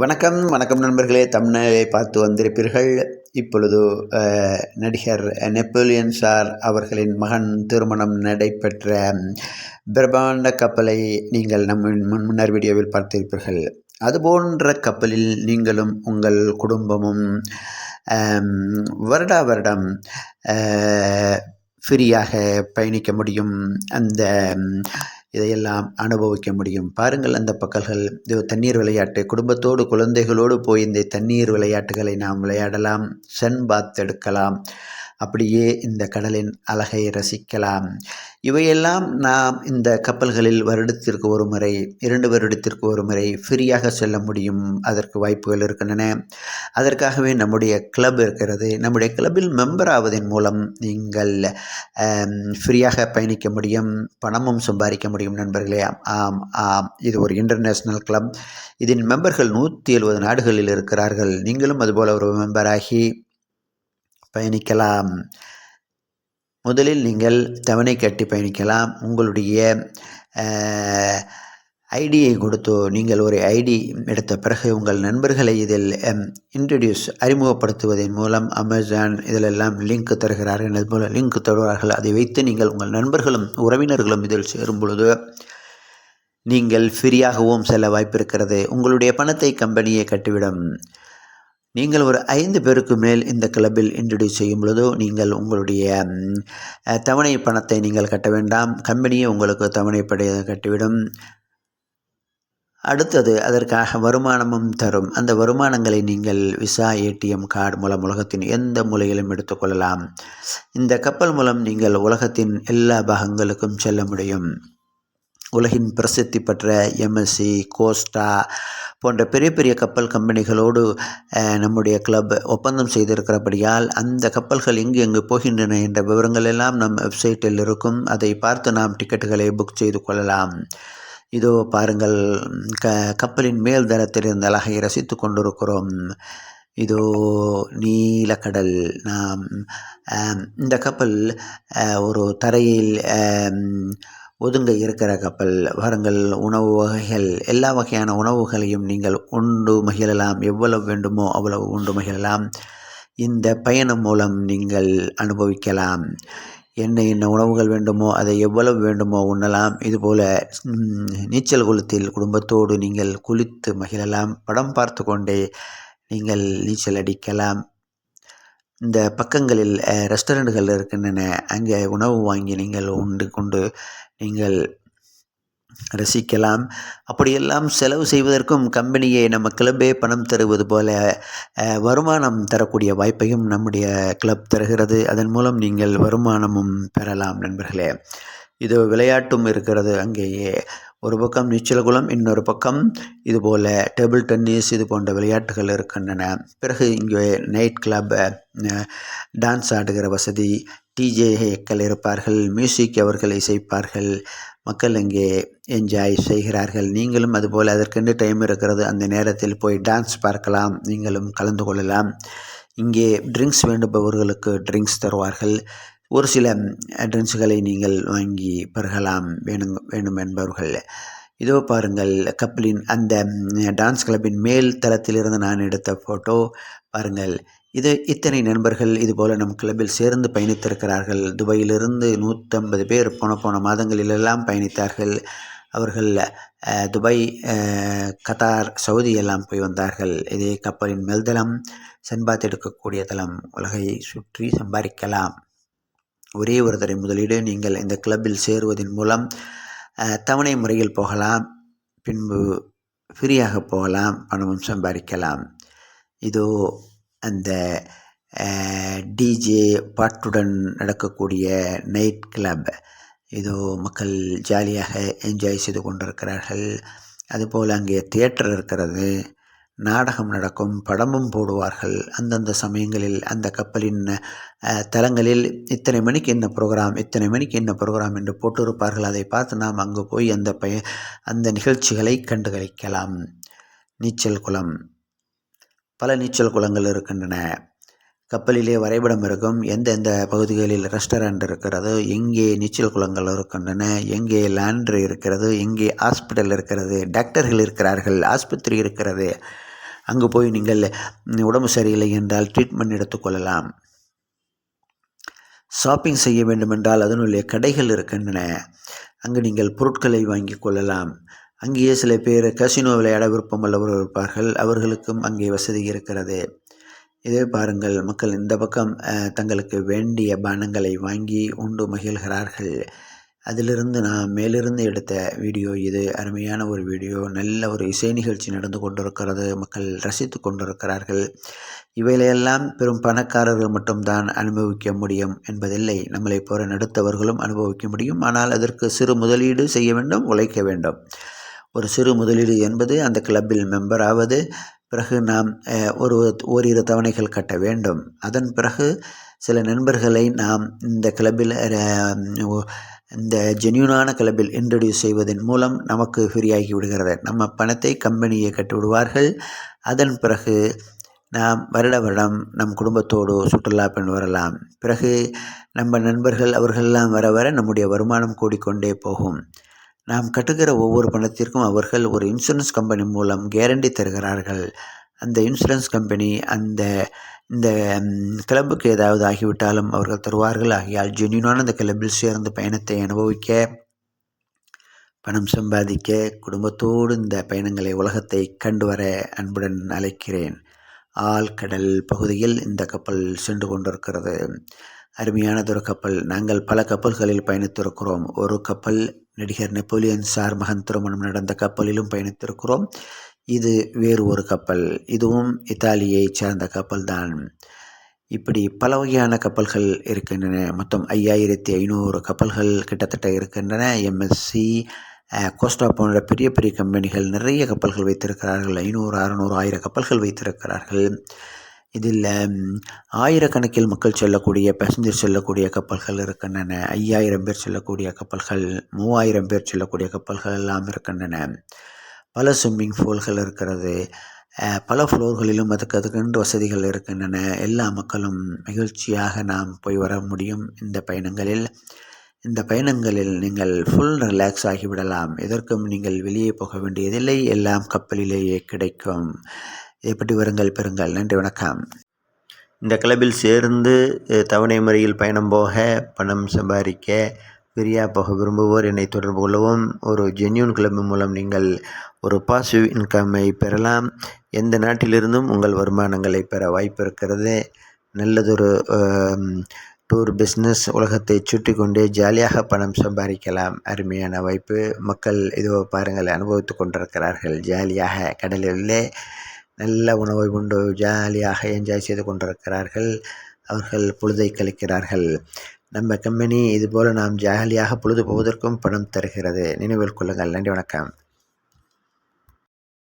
வணக்கம் வணக்கம் நண்பர்களே. தமிழை பார்த்து வந்திருப்பீர்கள். இப்பொழுது நடிகர் நெப்போலியன் சார் அவர்களின் மகன் திருமணம் நடைபெற்ற பிரம்மாண்ட கப்பலை நீங்கள் நம் முன் முன்னர் வீடியோவில் பார்த்திருப்பீர்கள். அதுபோன்ற கப்பலில் நீங்களும் உங்கள் குடும்பமும் வருடா வருடம் ஃப்ரீயாக பயணிக்க முடியும். அந்த இதையெல்லாம் அனுபவிக்க முடியும். பாருங்கள் அந்த பக்கல்கள் இது தண்ணீர் விளையாட்டு. குடும்பத்தோடு குழந்தைகளோடு போய் இந்த தண்ணீர் விளையாட்டுகளை நாம் விளையாடலாம். சன் பாத் எடுக்கலாம். அப்படியே இந்த கடலின் அழகை ரசிக்கலாம். இவையெல்லாம் நாம் இந்த கப்பல்களில் வருடத்திற்கு ஒரு முறை இரண்டு வருடத்திற்கு ஒரு முறை ஃப்ரீயாக செல்ல முடியும். அதற்கு வாய்ப்புகள் இருக்கின்றன. அதற்காகவே நம்முடைய கிளப் இருக்கிறது. நம்முடைய கிளப்பில் மெம்பர் ஆவதன் மூலம் நீங்கள் ஃப்ரீயாக பயணிக்க முடியும். பணமும் சம்பாதிக்க முடியும் நண்பர்களே. ஆம் ஆம். இது ஒரு இன்டர்நேஷ்னல் கிளப் இதன் மெம்பர்கள் நூற்றி எழுபது நாடுகளில் இருக்கிறார்கள். நீங்களும் அதுபோல் ஒரு மெம்பராகி பயணிக்கலாம். முதலில் நீங்கள் தவணை கட்டி பயணிக்கலாம். உங்களுடைய ஐடியை கொடுத்தோ நீங்கள் ஒரு ஐடி எடுத்த பிறகு உங்கள் நண்பர்களை இதில் இன்ட்ரடியூஸ் அறிமுகப்படுத்துவதன் மூலம் அமேசான் இதிலெல்லாம் லிங்க் தருகிறார்கள். அதுபோல் லிங்க் தருவார்கள். அதை வைத்து நீங்கள் உங்கள் நண்பர்களும் உறவினர்களும் இதில் சேரும் பொழுது நீங்கள் ஃப்ரீயாகவும் செல்ல வாய்ப்பு இருக்கிறது. உங்களுடைய பணத்தை கம்பெனியை கட்டிவிடும். நீங்கள் ஒரு ஐந்து பேருக்கு மேல் இந்த கிளப்பில் இன்ட்ரடியூஸ் செய்யும் பொழுது நீங்கள் உங்களுடைய தவணை பணத்தை நீங்கள் கட்ட வேண்டாம். கம்பெனியே உங்களுக்கு தவணைப்படி கட்டிவிடும். அடுத்தது அதற்காக வருமானமும் தரும். அந்த வருமானங்களை நீங்கள் விசா ஏடிஎம் கார்டு மூலம் உலகத்தின் எந்த மூலையிலும் எடுத்துக்கொள்ளலாம் இந்த கப்பல் மூலம் நீங்கள் உலகத்தின் எல்லா பாகங்களுக்கும் செல்ல முடியும். உலகின் பிரசித்தி பெற்ற எம்எஸ்சி கோஸ்டா போன்ற பெரிய பெரிய கப்பல் கம்பெனிகளோடு நம்முடைய கிளப் ஒப்பந்தம் செய்திருக்கிறபடியால் அந்த கப்பல்கள் எங்கு எங்கு போகின்றன என்ற விவரங்கள் எல்லாம் நம் வெப்சைட்டில் இருக்கும். அதை பார்த்து நாம் டிக்கெட்டுகளை புக் செய்து கொள்ளலாம். இதோ பாருங்கள் க கப்பலின் மேல் தளத்தில் இருந்த அழகை ரசித்து கொண்டிருக்கிறோம். இதோ நீலக்கடல் நாம் இந்த கப்பல் ஒரு தரையில் ஒதுங்க இருக்கிற கப்பல் வரங்கள் உணவு வகைகள் எல்லா வகையான உணவுகளையும் நீங்கள் உண்டு மகிழலாம். எவ்வளவு வேண்டுமோ அவ்வளவு உண்டு மகிழலாம். இந்த பயணம் மூலம் நீங்கள் அனுபவிக்கலாம். என்ன என்ன உணவுகள் வேண்டுமோ அதை எவ்வளவு வேண்டுமோ உண்ணலாம். இதுபோல் நீச்சல் குளத்தில் குடும்பத்தோடு நீங்கள் குளித்து மகிழலாம். படம் பார்த்து கொண்டே நீங்கள் நீச்சல் அடிக்கலாம். இந்த பக்கங்களில் ரெஸ்டாரண்ட்டுகள் இருக்கின்றன. அங்கே உணவு வாங்கி நீங்கள் உண்டு கொண்டு நீங்கள் ரசிக்கலாம். அப்படியெல்லாம் செலவு செய்வதற்கும் கம்பெனியே நம்ம கிளப்பே பணம் தருவது போல வருமானம் தரக்கூடிய வாய்ப்பையும் நம்முடைய கிளப் தருகிறது. அதன் மூலம் நீங்கள் வருமானமும் பெறலாம் நண்பர்களே. இது விளையாட்டும் இருக்கிறது அங்கேயே. ஒரு பக்கம் நீச்சல் குளம் இன்னொரு பக்கம் இதுபோல் டேபிள் டென்னிஸ் இது போன்ற விளையாட்டுகள் இருக்கின்றன. பிறகு இங்கே நைட் கிளப் டான்ஸ் ஆடுகிற வசதி டிஜேக்கள் இருப்பார்கள் மியூசிக் அவர்கள் இசைப்பார்கள் மக்கள் இங்கே என்ஜாய் செய்கிறார்கள். நீங்களும் அதுபோல் அதற்கென்று டைம் இருக்கிறது அந்த நேரத்தில் போய் டான்ஸ் பார்க்கலாம் நீங்களும் கலந்து கொள்ளலாம். இங்கே ட்ரிங்க்ஸ் வேண்டுபவர்களுக்கு ட்ரிங்க்ஸ் தருவார்கள். ஒரு சில ட்ரிங்க்ஸுகளை நீங்கள் வாங்கி பருகலாம் வேணும் வேண்டும் என்பவர்கள். இதோ பாருங்கள் கப்பலின் அந்த டான்ஸ் கிளப்பின் மேல் தளத்திலிருந்து நான் எடுத்த ஃபோட்டோ பாருங்கள் இது இத்தனை நண்பர்கள் இதுபோல் நம் கிளப்பில் சேர்ந்து பயணித்திருக்கிறார்கள். துபாயிலிருந்து நூற்றம்பது பேர் போன போன மாதங்களிலெல்லாம் பயணித்தார்கள். அவர்கள் துபாய் கத்தார் சவுதி எல்லாம் போய் வந்தார்கள். இதே கப்பலின் மேல்தளம் சென்பாத் எடுக்கக்கூடிய தளம். உலகை சுற்றி சம்பாதிக்கலாம். ஒரே ஒரு தடவை முதலீடு நீங்கள் இந்த கிளப்பில் சேருவதன் மூலம் தவணை முறையில் போகலாம் பின்பு ஃப்ரீயாக போகலாம் பணமும் சம்பாதிக்கலாம். இதோ அந்த டிஜே பாட்டுடன் நடக்கக்கூடிய நைட் கிளப் இதோ மக்கள் ஜாலியாக என்ஜாய் செய்து கொண்டிருக்கிறார்கள். அதுபோல் அங்கே தியேட்டர் இருக்கிறது. நாடகம் நடக்கும் படமும் போடுவார்கள். அந்தந்த சமயங்களில் அந்த கப்பலின் தலங்களில் இத்தனை மணிக்கு என்ன ப்ரோக்ராம் இத்தனை மணிக்கு என்ன ப்ரோக்ராம் என்று போட்டிருப்பார்கள். அதை பார்த்து நாம் அங்கு போய் அந்த பய அந்த நிகழ்ச்சிகளை கண்டுகளிக்கலாம். நீச்சல் குளம். பல நீச்சல் குளங்கள் இருக்கின்றன. கப்பலிலே வரைபடம் இருக்கும். எந்தெந்த பகுதிகளில் ரெஸ்டாரண்ட் இருக்கிறது? எங்கே நீச்சல் குளங்கள் இருக்கின்றன? எங்கே லேண்ட்ரி இருக்கிறது? எங்கே ஹாஸ்பிட்டல் இருக்கிறது? டாக்டர்கள் இருக்கிறார்கள். ஆஸ்பத்திரி இருக்கிறது. அங்கு போய் நீங்கள் உடம்பு சரியில்லை என்றால் ட்ரீட்மெண்ட் எடுத்துக்கொள்ளலாம். ஷாப்பிங் செய்ய வேண்டுமென்றால் அதனுடைய கடைகள் இருக்கின்றன. அங்கு நீங்கள் பொருட்களை வாங்கி கொள்ளலாம். அங்கேயே சில பேர் கசினோ விளையாட விருப்பம் உள்ளவர்கள் இருப்பார்கள். அவர்களுக்கும் அங்கே வசதி இருக்கிறது. இதே பாருங்கள். மக்கள் இந்த பக்கம் தங்களுக்கு வேண்டிய பானங்களை வாங்கி உண்டு மகிழ்கிறார்கள். அதிலிருந்து நான் மேலிருந்து எடுத்த வீடியோ இது. அருமையான ஒரு வீடியோ. நல்ல ஒரு இசை நிகழ்ச்சி நடந்து கொண்டிருக்கிறது. மக்கள் ரசித்து கொண்டிருக்கிறார்கள். இவையிலையெல்லாம் பெரும் பணக்காரர்கள் மட்டும்தான் அனுபவிக்க முடியும் என்பதில்லை. நம்மளை போற நடுத்தவர்களும் அனுபவிக்க முடியும். ஆனால் அதற்கு சிறு முதலீடு செய்ய வேண்டும் உழைக்க வேண்டும். ஒரு சிறு முதலீடு என்பது அந்த கிளப்பில் மெம்பர் ஆவது பிறகு நாம் ஒரு ஓரிரு தவணைகள் கட்ட வேண்டும். அதன் பிறகு சில நண்பர்களை நாம் இந்த கிளப்பில் இந்த ஜென்யூனான கிளப்பில் இன்ட்ரடியூஸ் செய்வதன் மூலம் நமக்கு ஃப்ரீயாகி விடுகிறது. நம்ம பணத்தை கம்பெனியை கட்டிவிடுவார்கள் அதன் பிறகு நாம் வருட வருடம் நம் குடும்பத்தோடு சுற்றுலா பெண் வரலாம். பிறகு நம்ம நண்பர்கள் அவர்களெல்லாம் வர வர நம்முடைய வருமானம் கூடிக்கொண்டே போகும். நாம் கட்டுகிற ஒவ்வொரு பணத்திற்கும் அவர்கள் ஒரு இன்சூரன்ஸ் கம்பெனி மூலம் கேரண்டி தருகிறார்கள். அந்த இன்சூரன்ஸ் கம்பெனி அந்த இந்த கிளப்புக்கு ஏதாவது ஆகிவிட்டாலும் அவர்கள் தருவார்கள். ஆகியால் ஜென்யூனான அந்த கிளப்பில் சேர்ந்து பயணத்தை அனுபவிக்க பணம் சம்பாதிக்க குடும்பத்தோடு இந்த பயணங்களை உலகத்தை கண்டு வர அன்புடன் அழைக்கிறேன். ஆழ்கடல் பகுதியில் இந்த கப்பல் சென்று கொண்டிருக்கிறது. அருமையானதொரு கப்பல். நாங்கள் பல கப்பல்களில் பயணித்திருக்கிறோம். ஒரு கப்பல் நடிகர் நெப்போலியன் சார் மகன் திருமணம் நடந்த கப்பலிலும் பயணித்திருக்கிறோம். இது வேறு ஒரு கப்பல். இதுவும் இத்தாலியை சேர்ந்த கப்பல் தான் இப்படி பல வகையான கப்பல்கள் இருக்கின்றன. மொத்தம் ஐயாயிரத்தி ஐநூறு கப்பல்கள் கிட்டத்தட்ட இருக்கின்றன. எம்எஸ்சி கோஸ்டா போன்ற பெரிய பெரிய கம்பெனிகள் நிறைய கப்பல்கள் வைத்திருக்கிறார்கள். ஐநூறு அறநூறு ஆயிரம் கப்பல்கள் வைத்திருக்கிறார்கள். இதில் ஆயிரக்கணக்கில் மக்கள் செல்லக்கூடிய பேசஞ்சர் செல்லக்கூடிய கப்பல்கள் இருக்கின்றன. ஐயாயிரம் பேர் செல்லக்கூடிய கப்பல்கள் மூவாயிரம் பேர் செல்லக்கூடிய கப்பல்கள் எல்லாம் இருக்கின்றன. பல ஸ்விம்மிங் ஃபூல்கள் இருக்கிறது. பல ஃப்ளோர்களிலும் அதுக்கு அதுக்கென்று வசதிகள் இருக்கின்றன. எல்லா மக்களும் மகிழ்ச்சியாக நாம் போய் வர முடியும் இந்த பயணங்களில். இந்த பயணங்களில் நீங்கள் ஃபுல் ரிலாக்ஸ் ஆகிவிடலாம். எதற்கும் நீங்கள் வெளியே போக வேண்டியதில்லை. எல்லாம் கப்பலிலேயே கிடைக்கும். இதை பற்றி வருங்கள் பெறுங்கள். நன்றி வணக்கம். இந்த கிளப்பில் சேர்ந்து தவணை முறையில் பயணம் போக பணம் சம்பாதிக்க ஃப்ரீயாக போக விரும்புவோர் என்னை தொடர்பு கொள்ளவும் ஒரு ஜென்யூன் கிளப் மூலம் நீங்கள் ஒரு பாசிட்டிவ் இன்கம்மை பெறலாம். எந்த நாட்டிலிருந்தும் உங்கள் வருமானங்களை பெற வாய்ப்பு இருக்கிறது நல்லதொரு டூர் பிஸ்னஸ் உலகத்தை சுற்றி கொண்டு ஜாலியாக பணம் சம்பாதிக்கலாம். அருமையான வாய்ப்பு. மக்கள் இதோ பாருங்கள் அனுபவித்து கொண்டிருக்கிறார்கள். ஜாலியாக கடலிலே நல்ல உணவை உண்டு ஜாலியாக என்ஜாய் செய்து கொண்டிருக்கிறார்கள். அவர்கள் பொழுதை கழிக்கிறார்கள். நம்ம கம்பெனி இதுபோல் நாம் ஜாலியாக பொழுது போவதற்கும் பணம் தருகிறது. நினைவில் கொள்ளுங்கள். நன்றி வணக்கம்.